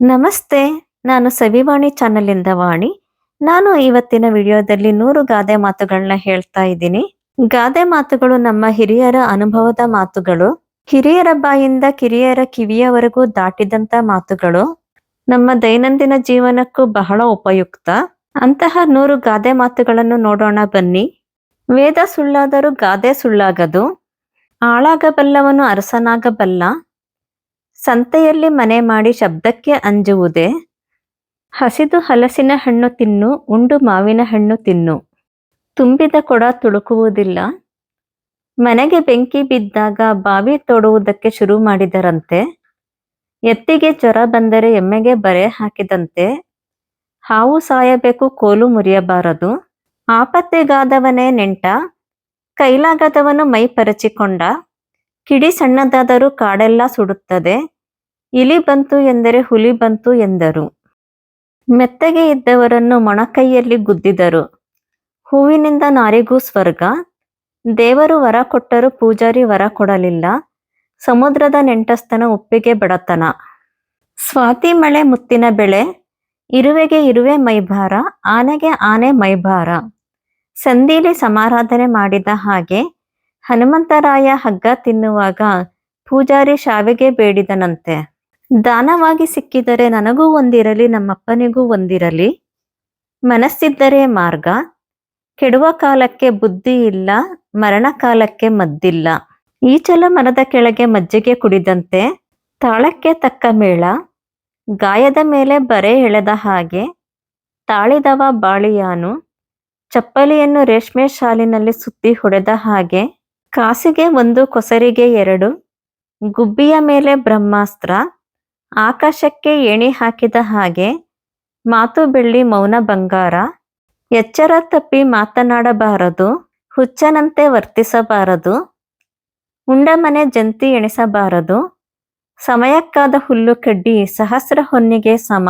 ನಮಸ್ತೆ, ನಾನು ಸವಿವಾಣಿ ಚಾನಲಿಂದ ವಾಣಿ. ನಾನು ಇವತ್ತಿನ ವಿಡಿಯೋದಲ್ಲಿ ನೂರು ಗಾದೆ ಮಾತುಗಳನ್ನ ಹೇಳ್ತಾ ಇದ್ದೀನಿ. ಗಾದೆ ಮಾತುಗಳು ನಮ್ಮ ಹಿರಿಯರ ಅನುಭವದ ಮಾತುಗಳು. ಹಿರಿಯರ ಬಾಯಿಂದ ಕಿರಿಯರ ಕಿವಿಯವರೆಗೂ ದಾಟಿದಂತ ಮಾತುಗಳು. ನಮ್ಮ ದೈನಂದಿನ ಜೀವನಕ್ಕೂ ಬಹಳ ಉಪಯುಕ್ತ. ಅಂತಹ ನೂರು ಗಾದೆ ಮಾತುಗಳನ್ನು ನೋಡೋಣ ಬನ್ನಿ. ವೇದ ಸುಳ್ಳಾದರೂ ಗಾದೆ ಸುಳ್ಳಾಗದು. ಆಳಾಗಬಲ್ಲವನು ಅರಸನಾಗಬಲ್ಲ. ಸಂತೆಯಲ್ಲಿ ಮನೆ ಮಾಡಿ ಶಬ್ದಕ್ಕೆ ಅಂಜುವುದೇ? ಹಸಿದು ಹಲಸಿನ ಹಣ್ಣು ತಿನ್ನು, ಉಂಡು ಮಾವಿನ ಹಣ್ಣು ತಿನ್ನು. ತುಂಬಿದ ಕೊಡ ತುಳುಕುವುದಿಲ್ಲ. ಮನೆಗೆ ಬೆಂಕಿ ಬಿದ್ದಾಗ ಬಾವಿ ತೊಡುವುದಕ್ಕೆ ಶುರು ಮಾಡಿದರಂತೆ. ಎತ್ತಿಗೆ ಜ್ವರ ಬಂದರೆ ಎಮ್ಮೆಗೆ ಬರೆ ಹಾಕಿದಂತೆ. ಹಾವು ಸಾಯಬೇಕು, ಕೋಲು ಮುರಿಯಬಾರದು. ಆಪತ್ತೆಗಾದವನೇ ನೆಂಟ. ಕೈಲಾಗದವನು ಮೈ ಪರಚಿಕೊಂಡ. ಕಿಡಿ ಸಣ್ಣದಾದರೂ ಕಾಡೆಲ್ಲ ಸುಡುತ್ತದೆ. ಇಲಿ ಬಂತು ಎಂದರೆ ಹುಲಿ ಬಂತು ಎಂದರು. ಮೆತ್ತಗೆ ಇದ್ದವರನ್ನು ಮೊಣಕೈಯಲ್ಲಿ ಗುದ್ದಿದರು. ಹೂವಿನಿಂದ ನಾರಿಗೂ ಸ್ವರ್ಗ. ದೇವರು ವರ ಕೊಟ್ಟರೂ ಪೂಜಾರಿ ವರ ಕೊಡಲಿಲ್ಲ. ಸಮುದ್ರದ ನೆಂಟಸ್ತನ ಉಪ್ಪಿಗೆ ಬಡತನ. ಸ್ವಾತಿ ಮಳೆ ಮುತ್ತಿನ ಬೆಳೆ. ಇರುವೆಗೆ ಇರುವೆ ಮೈಭಾರ, ಆನೆಗೆ ಆನೆ ಮೈಭಾರ. ಸಂದೀಲಿ ಸಮಾರಾಧನೆ ಮಾಡಿದ ಹಾಗೆ ಹನುಮಂತರಾಯ ಹಗ್ಗ ತಿನ್ನುವಾಗ ಪೂಜಾರಿ ಶಾವಿಗೆ ಬೇಡಿದನಂತೆ. ದಾನವಾಗಿ ಸಿಕ್ಕಿದರೆ ನನಗೂ ಒಂದಿರಲಿ, ನಮ್ಮಪ್ಪನಿಗೂ ಒಂದಿರಲಿ. ಮನಸ್ಸಿದ್ದರೆ ಮಾರ್ಗ. ಕೆಡುವ ಕಾಲಕ್ಕೆ ಬುದ್ಧಿ ಇಲ್ಲ, ಮರಣ ಕಾಲಕ್ಕೆ ಮದ್ದಿಲ್ಲ. ಈಚಲ ಮನದ ಕೆಳಗೆ ಮಜ್ಜಿಗೆ ಕುಡಿದಂತೆ ತಾಳಕ್ಕೆ ತಕ್ಕ ಮೇಳ. ಗಾಯದ ಮೇಲೆ ಬರೆ ಎಳೆದ ಹಾಗೆ ತಾಳಿದವ ಬಾಳಿಯಾನು. ಚಪ್ಪಲಿಯನ್ನು ರೇಷ್ಮೆ ಶಾಲಿನಲ್ಲಿ ಸುತ್ತಿ ಹೊಡೆದ ಹಾಗೆ ಕಾಸಿಗೆ ಒಂದು ಕೊಸರಿಗೆ ಎರಡು, ಗುಬ್ಬಿಯ ಮೇಲೆ ಬ್ರಹ್ಮಾಸ್ತ್ರ, ಆಕಾಶಕ್ಕೆ ಎಣಿ ಹಾಕಿದ ಹಾಗೆ, ಮಾತು ಬೆಳ್ಳಿ ಮೌನ ಬಂಗಾರ, ಎಚ್ಚರ ತಪ್ಪಿ ಮಾತನಾಡಬಾರದು, ಹುಚ್ಚನಂತೆ ವರ್ತಿಸಬಾರದು ಉಂಡ ಮನೆ ಜಂತಿ ಎಣಿಸಬಾರದು, ಸಮಯಕ್ಕಾದ ಹುಲ್ಲು ಕಡ್ಡಿ ಸಹಸ್ರ ಹೊನ್ನಿಗೆ ಸಮ,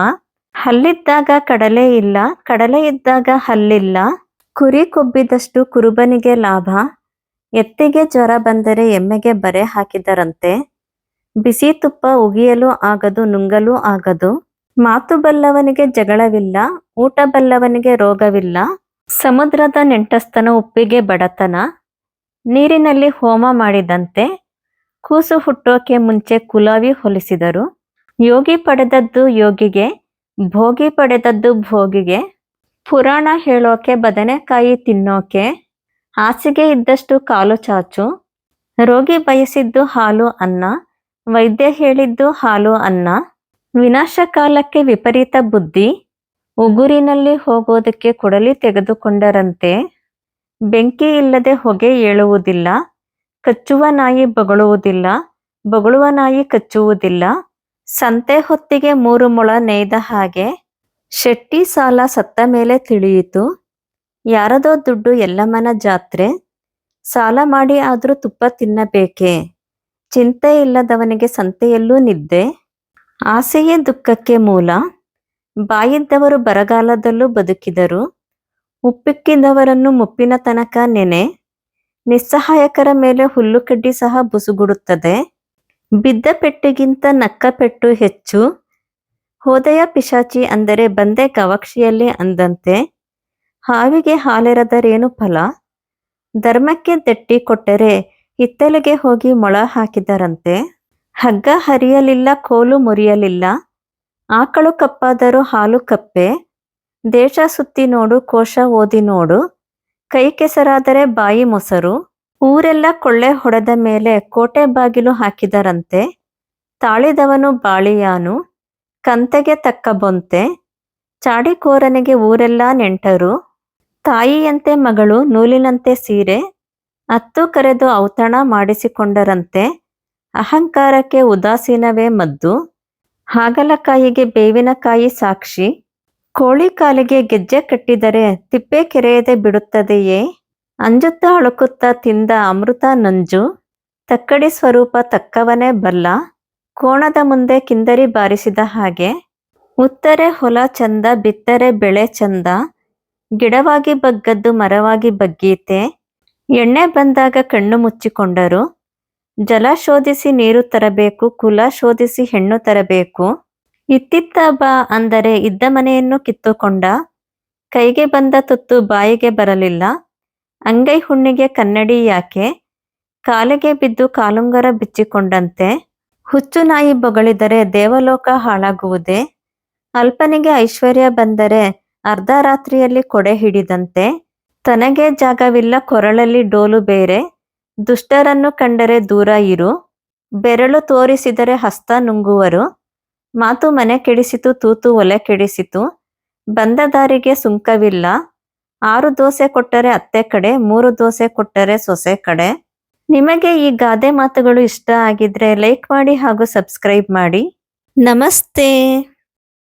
ಹಲ್ಲಿದ್ದಾಗ ಕಡಲೆ ಇಲ್ಲ, ಕಡಲೆ ಇದ್ದಾಗ ಹಲ್ಲಿಲ್ಲ, ಕುರಿ ಕೊಬ್ಬಿದಷ್ಟು ಕುರುಬನಿಗೆ ಲಾಭ ಎತ್ತಿಗೆ ಜ್ವರ ಬಂದರೆ ಎಮ್ಮೆಗೆ ಬರೆ ಹಾಕಿದರಂತೆ. ಬಿಸಿ ತುಪ್ಪ ಉಗಿಯಲು ಆಗದು, ನುಂಗಲು ಆಗದು. ಮಾತು ಬಲ್ಲವನಿಗೆ ಜಗಳವಿಲ್ಲ, ಊಟ ಬಲ್ಲವನಿಗೆ ರೋಗವಿಲ್ಲ. ಸಮುದ್ರದ ನೆಂಟಸ್ತನ ಉಪ್ಪಿಗೆ ಬಡತನ. ನೀರಿನಲ್ಲಿ ಹೋಮ ಮಾಡಿದಂತೆ ಕೂಸು ಹುಟ್ಟೋಕೆ ಮುಂಚೆ ಕುಲಾವಿ ಹೊಲಿಸಿದರು. ಯೋಗಿ ಪಡೆದದ್ದು ಯೋಗಿಗೆ, ಭೋಗಿ ಪಡೆದದ್ದು ಭೋಗಿಗೆ. ಪುರಾಣ ಹೇಳೋಕೆ ಬದನೆಕಾಯಿ ತಿನ್ನೋಕೆ. ಹಾಸಿಗೆ ಇದ್ದಷ್ಟು ಕಾಲು ಚಾಚು. ರೋಗಿ ಬಯಸಿದ್ದು ಹಾಲು ಅನ್ನ, ವೈದ್ಯ ಹೇಳಿದ್ದು ಹಾಲು ಅನ್ನ. ವಿನಾಶ ಕಾಲಕ್ಕೆ ವಿಪರೀತ ಬುದ್ಧಿ. ಉಗುರಿನಲ್ಲಿ ಹೋಗೋದಕ್ಕೆ ಕೊಡಲಿ ತೆಗೆದುಕೊಂಡರಂತೆ. ಬೆಂಕಿ ಇಲ್ಲದೆ ಹೊಗೆ ಏಳುವುದಿಲ್ಲ. ಕಚ್ಚುವ ನಾಯಿ ಬಗಳುವುದಿಲ್ಲ. ಬಗಳುವ ನಾಯಿ ಕಚ್ಚುವುದಿಲ್ಲ. ಸಂತೆ ಹೊತ್ತಿಗೆ ಮೂರು ಮೊಳ ನೇಯ್ದ ಹಾಗೆ. ಶೆಟ್ಟಿ ಸಾಲ ಸತ್ತ ಮೇಲೆ ತಿಳಿಯಿತು. ಯಾರದೋ ದುಡ್ಡು ಎಲ್ಲಮ್ಮನ ಜಾತ್ರೆ, ಸಾಲ ಮಾಡಿ ಆದರೂ ತುಪ್ಪ ತಿನ್ನಬೇಕೆ? ಚಿಂತೆ ಇಲ್ಲದವನಿಗೆ ಸಂತೆಯಲ್ಲೂ ನಿದ್ದೆ? ಆಸೆಯೇ ದುಃಖಕ್ಕೆ ಮೂಲ. ಬಾಯಿದ್ದವರು ಬರಗಾಲದಲ್ಲೂ ಬದುಕಿದರು. ಉಪ್ಪಿಕ್ಕಿದವರನ್ನು ಮುಪ್ಪಿನ ತನಕ ನೆನೆ, ನಿಸ್ಸಹಾಯಕರ ಮೇಲೆ ಹುಲ್ಲು ಕಡ್ಡಿ ಸಹ ಬುಸುಗುಡುತ್ತದೆ. ಬಿದ್ದ ಪೆಟ್ಟಿಗಿಂತ ನಕ್ಕ ಪೆಟ್ಟು ಹೆಚ್ಚು. ಹೋದಯ ಪಿಶಾಚಿ ಅಂದರೆ ಬಂದೆ ಗವಾಕ್ಷಿಯಲ್ಲಿ ಅಂದಂತೆ ಹಾವಿಗೆ ಹಾಲೆರದರೇನು ಫಲ? ಧರ್ಮಕ್ಕೆ ದಟ್ಟಿ ಕೊಟ್ಟರೆ ಹಿತ್ತಲಿಗೆ ಹೋಗಿ ಮೊಳ ಹಾಕಿದರಂತೆ? ಹಗ್ಗ ಹರಿಯಲಿಲ್ಲ, ಕೋಲು ಮುರಿಯಲಿಲ್ಲ. ಆಕಳು ಕಪ್ಪಾದರೂ ಹಾಲು ಕಪ್ಪೆ. ದೇಶ ಸುತ್ತಿ ನೋಡು, ಕೋಶ ಓದಿ ನೋಡು. ಕೈ ಕೆಸರಾದರೆ ಬಾಯಿ ಮೊಸರು. ಊರೆಲ್ಲ ಕೊಳ್ಳೆ ಹೊಡೆದ ಮೇಲೆ ಕೋಟೆ ಬಾಗಿಲು ಹಾಕಿದರಂತೆ. ತಾಳಿದವನು ಬಾಳಿಯಾನು, ಕಂತೆಗೆ ತಕ್ಕ ಬೊಂತೆ. ಚಾಡಿಕೋರನಿಗೆ ಊರೆಲ್ಲ ನೆಂಟರು. ತಾಯಿಯಂತೆ ಮಗಳು ನೂಲಿನಂತೆ ಸೀರೆ, ಅತ್ತು ಕರೆದು ಔತಣ ಮಾಡಿಸಿಕೊಂಡರಂತೆ. ಅಹಂಕಾರಕ್ಕೆ ಉದಾಸೀನವೇ ಮದ್ದು. ಹಾಗಲಕಾಯಿಗೆ ಬೇವಿನಕಾಯಿ ಸಾಕ್ಷಿ. ಕೋಳಿ ಕಾಲಿಗೆ ಗೆಜ್ಜೆ ಕಟ್ಟಿದರೆ ತಿಪ್ಪೆ ಕೆರೆಯದೆ ಬಿಡುತ್ತದೆಯೇ? ಅಂಜುತ್ತಾ ಅಳುಕುತ್ತಾ ತಿಂದ ಅಮೃತ ನಂಜು. ತಕ್ಕಡಿ ಸ್ವರೂಪ ತಕ್ಕವನೇ ಬಲ್ಲ. ಕೋಣದ ಮುಂದೆ ಕಿಂದರಿ ಬಾರಿಸಿದ ಹಾಗೆ. ಉತ್ತರೆ ಹೊಲ ಚಂದ, ಬಿತ್ತರೆ ಬೆಳೆ ಚಂದ. ಗಿಡವಾಗಿ ಬಗ್ಗದ್ದು ಮರವಾಗಿ ಬಗ್ಗೀತೆ. ಎಣ್ಣೆ ಬಂದಾಗ ಕಣ್ಣು ಮುಚ್ಚಿಕೊಂಡರು. ಜಲ ಶೋಧಿಸಿ ನೀರು ತರಬೇಕು, ಕುಲ ಶೋಧಿಸಿ ಹೆಣ್ಣು ತರಬೇಕು. ಇತ್ತಿತ್ತ ಬಾ ಅಂದರೆ ಇದ್ದ ಮನೆಯನ್ನು ಕಿತ್ತುಕೊಂಡ. ಕೈಗೆ ಬಂದ ತುತ್ತು ಬಾಯಿಗೆ ಬರಲಿಲ್ಲ. ಅಂಗೈ ಹುಣ್ಣಿಗೆ ಕನ್ನಡಿ ಯಾಕೆ? ಕಾಲಿಗೆ ಬಿದ್ದು ಕಾಲುಂಗರ ಬಿಚ್ಚಿಕೊಂಡಂತೆ. ಹುಚ್ಚು ನಾಯಿ ಬೊಗಳಿದರೆ ದೇವಲೋಕ ಹಾಳಾಗುವುದೇ? ಅಲ್ಪನಿಗೆ ಐಶ್ವರ್ಯ ಬಂದರೆ ಅರ್ಧ ರಾತ್ರಿಯಲ್ಲಿ ಕೊಡೆ ಹಿಡಿದಂತೆ ತನಗೆ ಜಾಗವಿಲ್ಲ ಕೊರಳಲ್ಲಿ ಡೋಲು ಬೇರೆ. ದುಷ್ಟರನ್ನು ಕಂಡರೆ ದೂರ ಇರು. ಬೆರಳು ತೋರಿಸಿದರೆ ಹಸ್ತ ನುಂಗುವರು. ಮಾತು ಮನೆ ಕೆಡಿಸಿತು, ತೂತು ಒಲೆ ಕೆಡಿಸಿತು. ಬಂದ ದಾರಿಗೆ ಸುಂಕವಿಲ್ಲ. ಆರು ದೋಸೆ ಕೊಟ್ಟರೆ ಅತ್ತೆ ಕಡೆ, ಮೂರು ದೋಸೆ ಕೊಟ್ಟರೆ ಸೊಸೆ ಕಡೆ. ನಿಮಗೆ ಈ ಗಾದೆ ಮಾತುಗಳು ಇಷ್ಟ ಆಗಿದ್ರೆ ಲೈಕ್ ಮಾಡಿ ಹಾಗೂ ಸಬ್ಸ್ಕ್ರೈಬ್ ಮಾಡಿ. ನಮಸ್ತೆ.